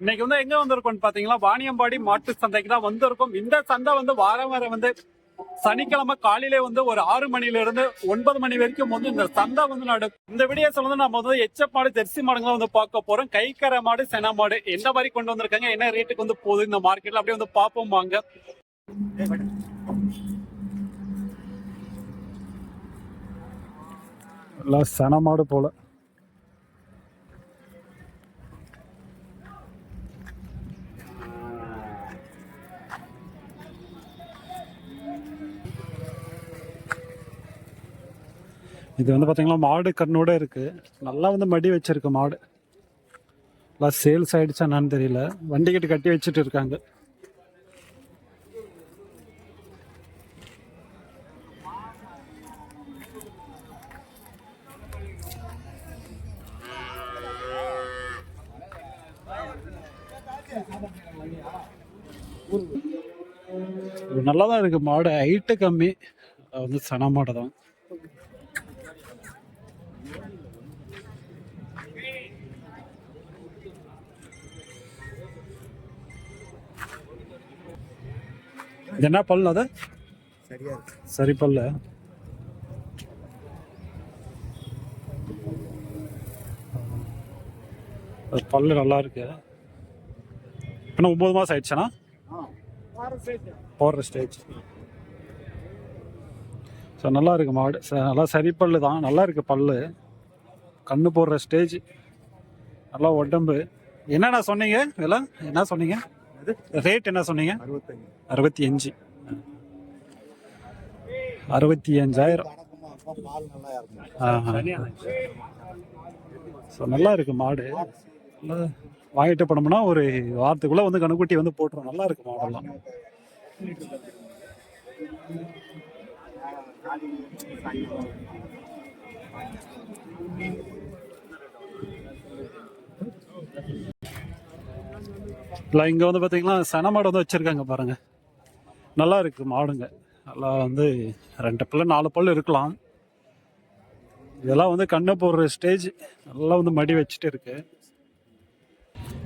இன்னைக்கு வந்து எங்க வந்திருக்கோம்னு பாத்தீங்களா? வாணியம்பாடி மாட்டு சந்தைக்கு தான் வந்திருக்கோம். இந்த சந்தை வந்து வாரம் வாரம் வந்து சனிக்கிழமை காலையிலே வந்து ஒரு ஆறு மணில இருந்து ஒன்பது மணி வரைக்கும் வந்து இந்த சந்தை வந்து நடக்கும் இந்த வீடியோஸ்ல வந்து நம்ம வந்து எச்ச மாடு ஜெர்சி மாடுங்களை வந்து பார்க்க போறோம். கைக்கரை மாடு சென மாடு எந்த மாதிரி கொண்டு வந்திருக்காங்க என்ன ரேட்டுக்கு வந்து போகுது இந்த மார்க்கெட்ல அப்படியே வந்து பார்ப்போம் வாங்க. சன மாடு போல. இது வந்து பார்த்தீங்கன்னா மாடு கண்ணோட இருக்கு. நல்லா வந்து மடி வச்சிருக்கு மாடு. எல்லாம் சேல்ஸ் ஆயிடுச்சா என்னன்னு தெரியல. வண்டி கட்டி வச்சுட்டு இருக்காங்க. நல்லா தான் இருக்கு மாடு. ஹைட்டு கம்மி. அது வந்து சன மாடு தான் இது என்ன பல்லு அது? சரி பல்லு. பல்லு நல்லா இருக்கு. இன்னும் ஒன்பது மாசம் ஆயிடுச்சுனா போடுற ஸ்டேஜ் ஸோ நல்லா இருக்கு மாடு. ச- நல்லா சரி பல்லு தான். நல்லா இருக்கு பல்லு. கண்ணு போடுற ஸ்டேஜ் நல்லா உடம்பு. என்னண்ணா சொன்னீங்க விலை என்ன சொன்னீங்க? ரேட் என்ன சொன்னீங்க? அறுபத்தஞ்சு அறுபத்தி அஞ்சு. அறுபத்தி அஞ்சாயிரம். ஸோ நல்லா இருக்கு மாடு. வாங்கிட்டு போனோம்னா ஒரு வாரத்துக்குள்ள வந்து கணுக்குட்டி வந்து போட்டுரும். நல்லா இருக்கு மாடெல்லாம் இல்லை இங்கே வந்து பார்த்தீங்கன்னா சன மாடு வந்து வச்சுருக்காங்க பாருங்கள் நல்லா இருக்குது மாடுங்க. நல்லா வந்து ரெண்டு பிள்ளை நாலு பல்லு இருக்கலாம். இதெல்லாம் வந்து கண்ணை போடுற ஸ்டேஜ் நல்லா வந்து மடி வச்சுட்டு இருக்கு.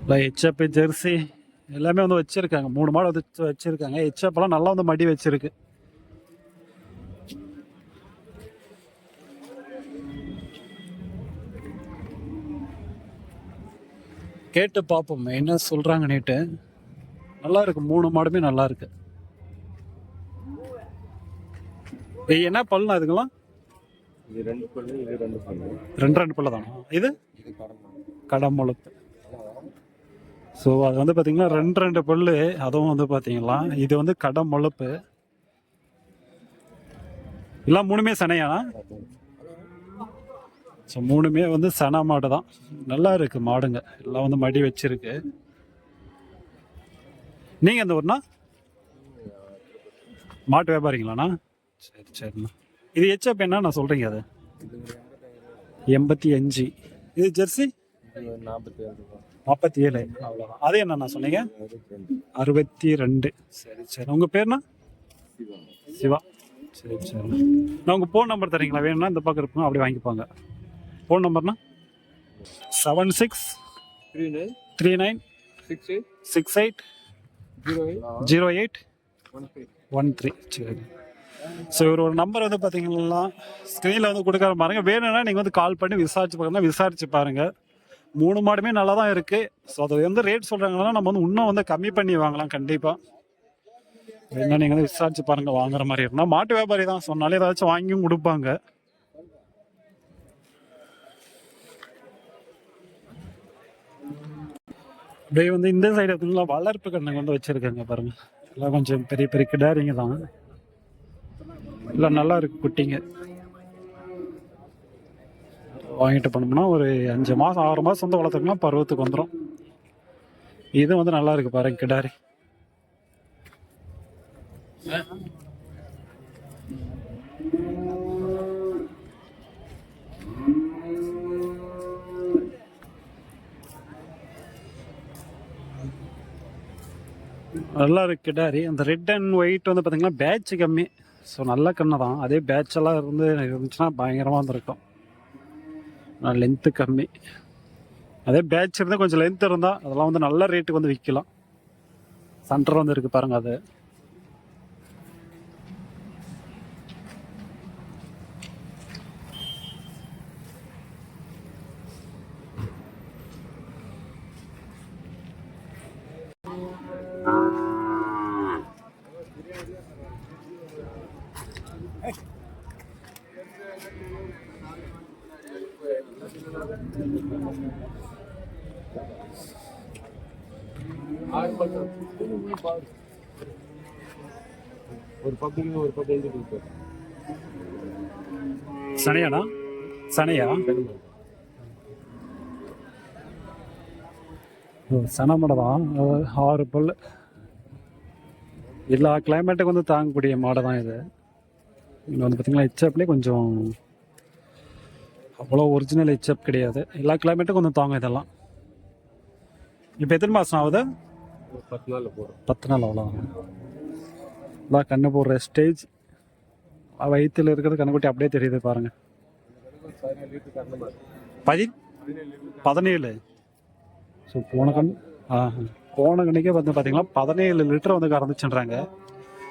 இல்லை ஹெச்எப் ஜெர்சி எல்லாமே வந்து வச்சுருக்காங்க. மூணு மாடு வந்து வச்சுருக்காங்க. ஹெச்எப்லாம் நல்லா வந்து மடி வச்சுருக்கு. கேட்டு பார்ப்போம் என்ன சொல்றாங்க நேட்டு நல்லா இருக்கு மூணு மாடுமே நல்லா இருக்கு என்ன அதுக்கெல்லாம் இது ரெண்டு பல்லு இது ரெண்டு பல்லு. ரெண்டு ரெண்டு பல்லு தானா? இது? கடமுழுத்து ஸோ அது வந்து பார்த்தீங்கன்னா ரெண்டு ரெண்டு பல்லு. அதுவும் வந்து பார்த்தீங்களா இது வந்து கடமுழுப்பு எல்லாம் மூணுமே சனையானா ஸோ மூணுமே வந்து சன மாடு தான். நல்லா இருக்குது மாடுங்க. எல்லாம் வந்து மடி வச்சிருக்கு. நீங்கள் எந்த ஊர்னா மாட்டு வியாபாரிங்களாண்ணா? சரி சரிண்ணா. இது ஹெச்எப் என்ன? நான் சொல்கிறீங்க அது. எண்பத்தி அஞ்சு. இது ஜெர்சி? நாற்பத்தி ஏழு. நாற்பத்தி ஏழு அவ்வளோதான் அது என்னண்ணா சொன்னீங்க? அறுபத்தி ரெண்டு. சரி சரி. உங்கள் பேர்ண்ணா? சிவா. சரி சரி நான் உங்கள் ஃபோன் நம்பர் தரீங்களா? வேணும்னா இந்த பக்கம் இருப்போம் அப்படியே வாங்கிப்பாங்க. Phone நம்பர்னா seven six three nine three nine six eight six eight zero eight zero eight one three one three சரி. ஸோ இவர் ஒரு நம்பர் வந்து பார்த்தீங்கன்னா ஸ்க்ரீனில் வந்து கொடுக்குற பாருங்க. வேணும்னா நீங்கள் வந்து கால் பண்ணி விசாரிச்சு பாருங்க. விசாரிச்சு பாருங்க. மூணு மாடுமே நல்லா தான் இருக்கு. ஸோ அது வந்து ரேட் சொல்கிறாங்கன்னா நம்ம வந்து இன்னும் வந்து கம்மி பண்ணி வாங்கலாம் கண்டிப்பாக வேணா நீங்கள் வந்து விசாரிச்சு பாருங்க. வாங்குற மாதிரி இருந்தால் மாட்டு வியாபாரி தான். சொன்னாலே ஏதாச்சும் வாங்கியும் கொடுப்பாங்க. அப்படியே வந்து இந்த சைடு பார்த்தீங்களா வளர்ப்பு கண்ணை வந்து வச்சுருக்காங்க பாருங்க. எல்லாம் கொஞ்சம் பெரிய பெரிய கிடாரிங்க தான். இல்லை நல்லா இருக்கு குட்டிங்க. வாங்கிட்டு போனோம்னா ஒரு அஞ்சு மாதம் ஆறு மாதம் வந்து வளர்த்துக்கலாம் பருவத்துக்கு வந்துடும் இது வந்து நல்லா இருக்கு பாருங்க கிடாரி. நல்லா இருக்கு கிடாரி அந்த ரெட் அண்ட் ஒயிட் வந்து பார்த்தீங்கன்னா பேட்ச் கம்மி. ஸோ நல்ல கண்ணு தான். அதே பேட்ச் எல்லாம் இருந்து இருந்துச்சுன்னா பயங்கரமாக இருந்திருக்கும். லென்த்து கம்மி. அதே பேட்ச் இருந்தால் கொஞ்சம் லென்த் இருந்தால் அதெல்லாம் வந்து நல்ல ரேட்டுக்கு வந்து விற்கலாம் சென்டர் வந்து இருக்குது பாருங்கள் அது. ஒரு பப்ளிக் ஒரு பப்ளிக் எழுதி சனையாண்ணா சனையா? ஓ, சன தான் ஆறு பல் எல்லா கிளைமேட்டுக்கு வந்து தாங்கக்கூடிய மாடை தான் இது. இங்கே வந்து பார்த்தீங்கன்னா ஹெச்எப்லேயே கொஞ்சம் அவ்வளோ ஒரிஜினல் ஹெச்எப் கிடையாது. எல்லா கிளைமேட்டுக்கும் கொஞ்சம் தாங்கும் இதெல்லாம். இப்போ எத்தனை மாதம் ஆகுது? பத்து நாள்ல போறோம் பத்து நாள் அவ்வளோ இதான் கண்ணு போடுற ஸ்டேஜ் வயிற்றில் இருக்கிறது கண்ணுக்குட்டி அப்படியே தெரியுது பாருங்க. பதி பதினேழு. ஸோ போன கண் ஆ போன கண்ணுக்கே வந்து பார்த்தீங்கன்னா பதினேழு லிட்டர் வந்து கறந்துச்சுன்றாங்க.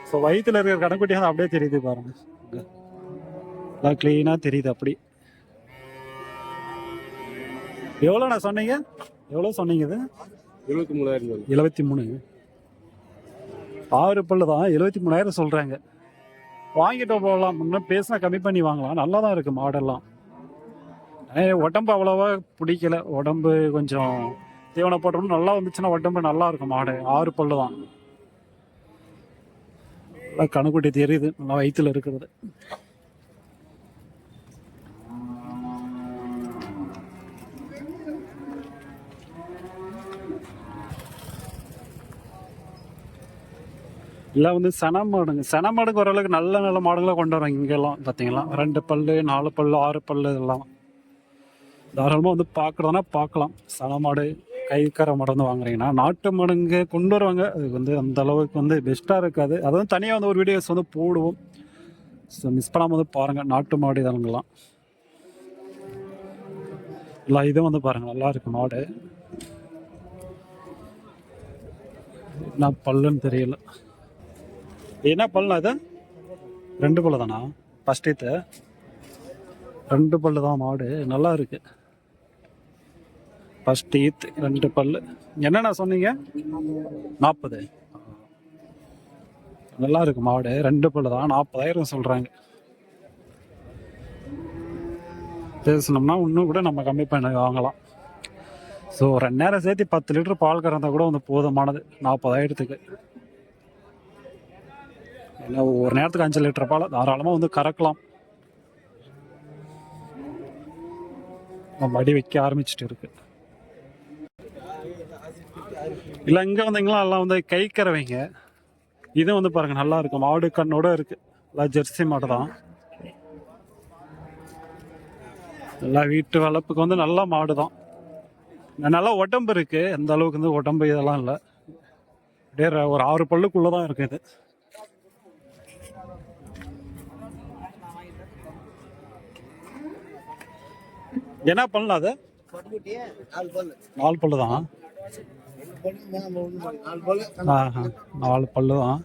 ஸோ வயிற்றில் இருக்கிற கணக்குட்டி அப்படியே தெரியுது பாருங்க. எல்லாம் க்ளீனாக தெரியுது அப்படி. எவ்வளோண்ணா சொன்னீங்க? எவ்வளோ சொன்னீங்க இது? இருபத்தி மூணாயிரம் எழுபத்தி மூணு. ஆறு பல்லு தான் எழுபத்தி மூணாயிரம் சொல்கிறாங்க வாங்கிட்டு போகலாம். முன்ன பேசினா கம்மி பண்ணி வாங்கலாம். நல்லா தான் இருக்குது மாடெல்லாம். உடம்பு அவ்வளோவா பிடிக்கல. உடம்பு கொஞ்சம் தீவனம் போட்டோம்னா நல்லா வந்துச்சுன்னா உடம்பு நல்லா இருக்கும் மாடு. ஆறு பல்லு தான். நல்லா கணுக்குட்டி தெரியுது. நல்லா வயிற்றுல இருக்கிறது. இல்லை வந்து சன மாடுங்க. சன மாடுக்கு ஓரளவுக்கு நல்ல நல்ல மாடுங்களாக கொண்டு வரோம் இங்கெல்லாம் பார்த்தீங்களா? ரெண்டு பல்லு நாலு பல்லு ஆறு பல்லு இதெல்லாம். தாராளமாக வந்து பார்க்குறதுனா பார்க்கலாம். சன மாடு கைக்கரை மாடு வந்து வாங்குறீங்கன்னா நாட்டு மாடுங்க கொண்டு வருவாங்க. அது வந்து அந்த அளவுக்கு வந்து பெஸ்ட்டாக இருக்காது. அதை வந்து தனியாக வந்து ஒரு வீடியோஸ் வந்து போடுவோம். ஸோ மிஸ் பண்ணாமல் வந்து பாருங்கள் நாட்டு மாடு இதெல்லாம் இல்லை இதுவும் வந்து பாருங்கள் நல்லா இருக்கு மாடு. என்ன பல்லுன்னு தெரியல. என்ன பல்லா இது? ரெண்டு பல்லு தானா ஃபஸ்ட் ஈத்து ரெண்டு பல்லு தான் மாடு. நல்லா இருக்கு. ஃபஸ்ட் ஈத் ரெண்டு பல்லு. என்னண்ணா சொன்னீங்க? நாற்பது. நல்லா இருக்கு மாடு. ரெண்டு பல்லு தான் நாற்பதாயிரம் சொல்கிறாங்க பேசினோம்னா இன்னும் கூட நம்ம கம்மி பண்ண வாங்கலாம். ஸோ ரெண்டு நேரம் சேர்த்து பத்து லிட்டர் பால் கறந்தால் கூட வந்து போதுமானது. நாற்பதாயிரத்துக்கு. இல்லை ஒரு நேரத்துக்கு அஞ்சு லிட்டர் பால் தாராளமாக வந்து கறக்கலாம். மடி வைக்க ஆரம்பிச்சிட்டு இருக்கு. இல்லை இங்கே வந்தீங்களா எல்லாம் வந்து கை கறவைங்க இது வந்து பாருங்க நல்லா இருக்கும். மாடு கண்ணோட இருக்கு. எல்லாம் ஜெர்சி மாடு தான். எல்லாம் வீட்டு வளர்ப்புக்கு வந்து நல்ல மாடு தான். நல்லா உடம்பு இருக்கு. எந்த அளவுக்கு வந்து உடம்பு இதெல்லாம் இல்லை. அப்படியே ஒரு ஆறு பல்லுக்குள்ளே தான் இருக்கு இது. என்ன பண்ணலாம் அது? நாலு பல்லு தான் நாலு பல்லு தான்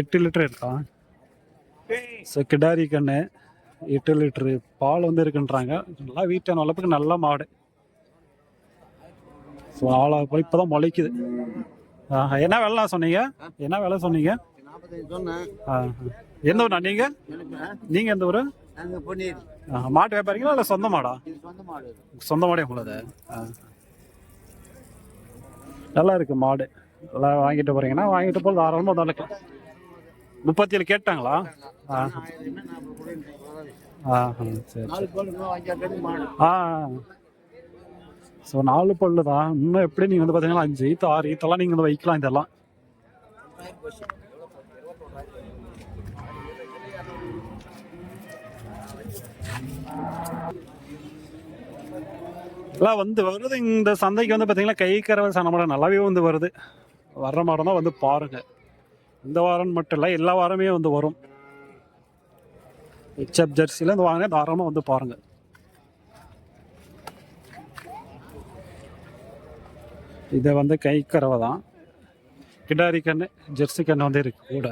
எட்டு லிட்டர் இருக்கா? ஸோ கிடாரி கண்ணு. எட்டு லிட்டரு. பால் வந்து இருக்குன்றாங்க. நல்லா வீட்டை வளர்ப்புக்கு நல்ல மாடு. ஸோ ஆளா போய் இப்போ தான் முளைக்குது என்ன வேலை சொன்னீங்க? என்ன விலை சொன்னீங்க? எந்த ஊர்ண்ணா நீங்கள் நீங்கள் எந்த ஊர்? மாட்டு வியாபாரிங்களா இல்லை சொந்த மாடா? சொந்த மாடு. உங்களது. நல்லா இருக்கு மாடு. நல்லா வாங்கிட்டு போறீங்கன்னா வாங்கிட்டு போல் தாராளமாக வளர்க்கலாம் முப்பத்தி ஏழு கேட்டாங்களா? ஆ. ஆ சரி ஆ. ஸோ நாலு பல்லு தான் இன்னும் எப்படி நீங்கள் வந்து பார்த்தீங்கன்னா அஞ்சு ஈத்து ஆறு ஈத்தெல்லாம் நீங்கள் வந்து வைக்கலாம் இதெல்லாம். எல்லாம் வந்து வருது. இந்த சந்தைக்கு வந்து பார்த்தீங்கன்னா கை கறவை சனமாடம் நல்லாவே வந்து வருது. வர்ற மாடம் தான் வந்து பாருங்க. இந்த வாரம் மட்டும் இல்லை எல்லா வாரமே வந்து வரும். ஹெச்எப் ஜெர்சியில் வந்து வாங்க தாராளமாக வந்து பாருங்க. இதை வந்து கை கறவை தான். கிடாரி கண்ணு ஜெர்சி கண்ணு வந்து இருக்கு கூட.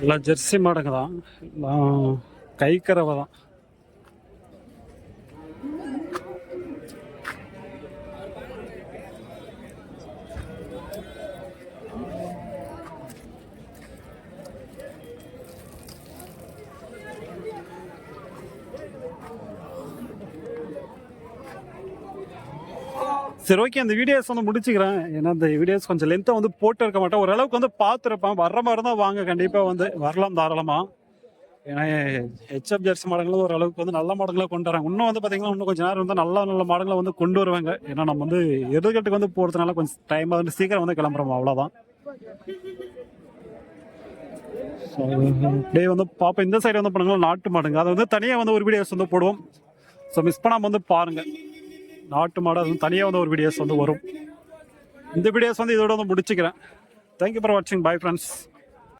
எல்லாம் ஜெர்சி மாடுங்க தான். எல்லாம் கை கறவை தான். சரி ஓகே அந்த வீடியோஸ் வந்து முடிச்சுக்கிறேன். ஏன்னா அந்த வீடியோஸ் கொஞ்சம் லென்த்தாக வந்து போட்டு இருக்க மாட்டேன். ஓரளவுக்கு வந்து பார்த்துருப்பேன். வர்ற மாதிரி தான் வாங்க. கண்டிப்பாக வந்து வரலாம் தாராளமாக ஏன்னா ஹெச்எஃப் ஜெர்சி மாடங்களும் ஓரளவுக்கு வந்து நல்ல மாடங்களாக கொண்டு வராங்க இன்னும் வந்து பார்த்தீங்கன்னா இன்னும் கொஞ்சம் நேரம் வந்து நல்ல நல்ல மாடங்களை வந்து கொண்டு வருவாங்க. ஏன்னா நம்ம வந்து எதிர்கட்டுக்கு வந்து போகிறதுனால கொஞ்சம் டைம் வந்து சீக்கிரம் வந்து கிளம்புறோம். அவ்வளோதான் டே வந்து பார்ப்போம் இந்த சைடு வந்து பண்ணுங்களா நாட்டு மாடுங்க. அதை வந்து தனியாக வந்து ஒரு வீடியோஸ் வந்து போடுவோம். ஸோ மிஸ் பண்ணாமல் வந்து பாருங்கள் நாட்டு மாடு அது தனியாக வந்து ஒரு வீடியோஸ் வந்து வரும். இந்த வீடியோஸ் வந்து இதோட வந்து முடிச்சுக்கிறேன். தேங்க்யூ ஃபார் வாட்சிங் பை ஃப்ரெண்ட்ஸ்